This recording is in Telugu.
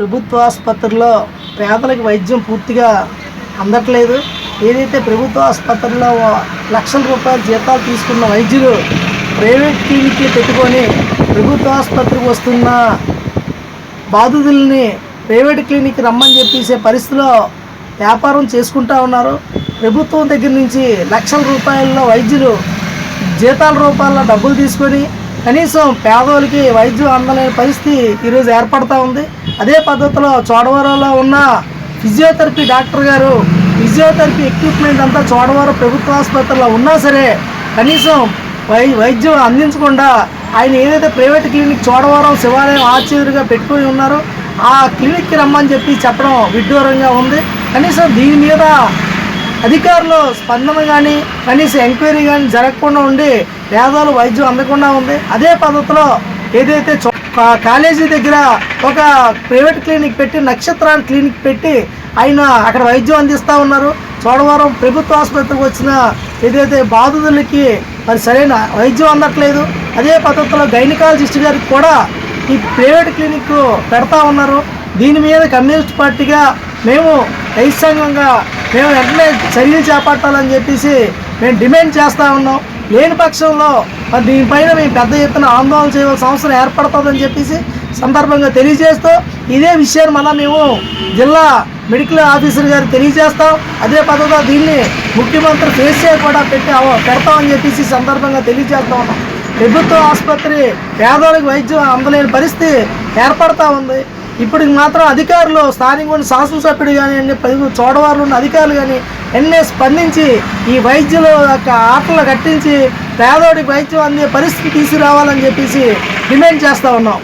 ప్రభుత్వ ఆసుపత్రిలో పేదలకు వైద్యం పూర్తిగా అందట్లేదు. ఏదైతే ప్రభుత్వ ఆసుపత్రిలో లక్షల రూపాయల జీతాలు తీసుకున్న వైద్యులు ప్రైవేట్ క్లినిక్లు పెట్టుకొని ప్రభుత్వ ఆసుపత్రికి వస్తున్న బాధితుల్ని ప్రైవేట్ క్లినిక్ రమ్మని చెప్పేసే పరిస్థితిలో వ్యాపారం చేసుకుంటా ఉన్నారు. ప్రభుత్వం దగ్గర నుంచి లక్షల రూపాయల్లో వైద్యులు జీతాల రూపాయల్లో డబ్బులు తీసుకొని కనీసం పేదోళ్ళకి వైద్యం అందలేని పరిస్థితి ఈరోజు ఏర్పడతా ఉంది. అదే పద్ధతిలో చోడవరంలో ఉన్న ఫిజియోథెరపీ డాక్టర్ గారు ఫిజియోథెరపీ ఎక్విప్మెంట్ అంతా చోడవరం ప్రభుత్వ ఆసుపత్రిలో ఉన్నా సరే కనీసం వై వైద్యం అందించకుండా ఆయన ఏదైతే ప్రైవేట్ క్లినిక్ చోడవరం శివాలయం ఆశ్చర్యంగా పెట్టుకుని ఉన్నారో ఆ క్లినిక్కి రమ్మని చెప్పి చెప్పడం విడ్డూరంగా ఉంది. కనీసం దీని మీద అధికారులు స్పందన కానీ కనీసం ఎంక్వైరీ కానీ జరగకుండా ఉండి పేదలు వైద్యం అందకుండా ఉంది. అదే పద్ధతిలో ఏదైతే చో- కాలేజీ దగ్గర ఒక ప్రైవేట్ క్లినిక్ పెట్టి నక్షత్రాన్ని క్లినిక్ పెట్టి ఆయన అక్కడ వైద్యం అందిస్తూ ఉన్నారు. చోడవరం ప్రభుత్వ ఆసుపత్రికి వచ్చిన ఏదైతే బాధితులకి మరి సరైన వైద్యం అందట్లేదు. అదే పద్ధతిలో గైనకాలజిస్ట్ గారికి కూడా ఈ ప్రైవేట్ క్లినిక్ పెడతా ఉన్నారు. దీని మీద కమ్యూనిస్ట్ పార్టీగా మేము రైతాంగంగా మేము వెంటనే చర్యలు చేపట్టాలని చెప్పేసి మేము డిమాండ్ చేస్తూ ఉన్నాం. లేని పక్షంలో మరి దీనిపైన మేము పెద్ద ఎత్తున ఆందోళన చేయవలసిన అవసరం ఏర్పడుతుందని చెప్పేసి సందర్భంగా తెలియజేస్తూ ఇదే విషయాన్ని మళ్ళీ మేము జిల్లా మెడికల్ ఆఫీసర్ గారు తెలియజేస్తాం. అదే పద్ధతిలో దీన్ని ముఖ్యమంత్రి కేసీఆర్ కూడా పెట్టి అవ- పెడతామని చెప్పేసి సందర్భంగా తెలియజేస్తా ఉన్నాం. ప్రభుత్వ ఆసుపత్రి పేదోళ్ళకి వైద్యం అందలేని పరిస్థితి ఏర్పడతా ఉంది. ఇప్పుడు మాత్రం అధికారులు స్థానిక ఉన్న శాసనసభ్యుడు కానీ చోడవారులు ఉన్న అధికారులు కానీ ఎన్నే స్పందించి ఈ వైద్యుల యొక్క ఆటలు కట్టించి పేదోడికి వైద్యం అందే పరిస్థితి తీసుకురావాలని చెప్పేసి డిమాండ్ చేస్తూ ఉన్నాం.